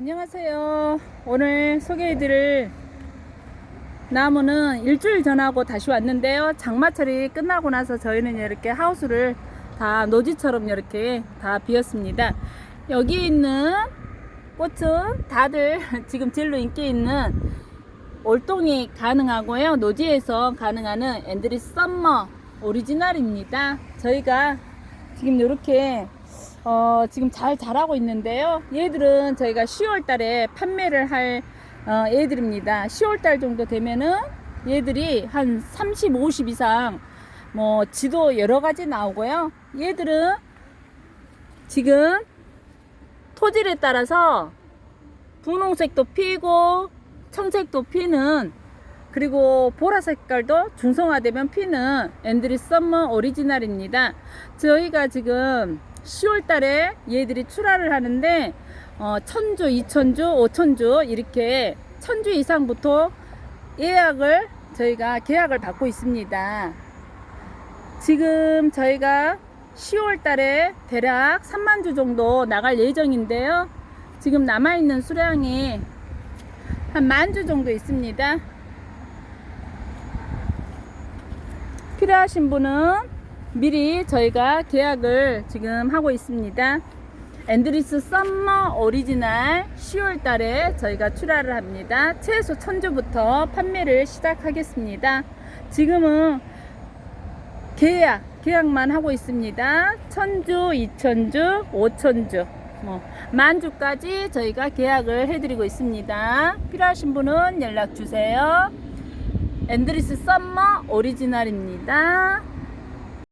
안녕하세요. 오늘 소개해드릴 나무는 일주일 전하고 다시 왔는데요. 장마철이 끝나고 나서 저희는 이렇게 하우스를 다 노지처럼 이렇게 다 비웠습니다. 여기 있는 꽃은 다들 지금 제일로 인기 있는 올동이 가능하고요. 노지에서 가능하는 앤드리 썸머 오리지널입니다. 저희가 지금 이렇게 어, 지금 잘 자라고 있는데요. 얘들은 저희가 10월 달에 판매를 할 어, 애들입니다. 10월 달 정도 되면은 얘들이 한 30, 50 이상 뭐 지도 여러 가지 나오고요. 얘들은 지금 토질에 따라서 분홍색도 피고 청색도 피는 그리고 보라 색깔도 중성화되면 피는 앤드리 썸머 오리지널입니다. 저희가 지금 10월 달에 얘들이 출하를 하는데 어, 천주, 이천주, 오천주 이렇게 천주 이상부터 예약을 저희가 계약을 받고 있습니다. 지금 저희가 10월 달에 대략 3만 주 정도 나갈 예정인데요. 지금 남아있는 수량이 한 만 주 정도 있습니다. 필요하신 분은 미리 저희가 계약을 지금 하고 있습니다. 앤드리스 썸머 오리지널 10월 달에 저희가 출하를 합니다. 최소 1000주부터 판매를 시작하겠습니다. 지금은 계약, 계약만 하고 있습니다. 1000주, 2000주, 5000주, 뭐, 만주까지 저희가 계약을 해드리고 있습니다. 필요하신 분은 연락 주세요. 앤드리스 썸머 오리지널입니다.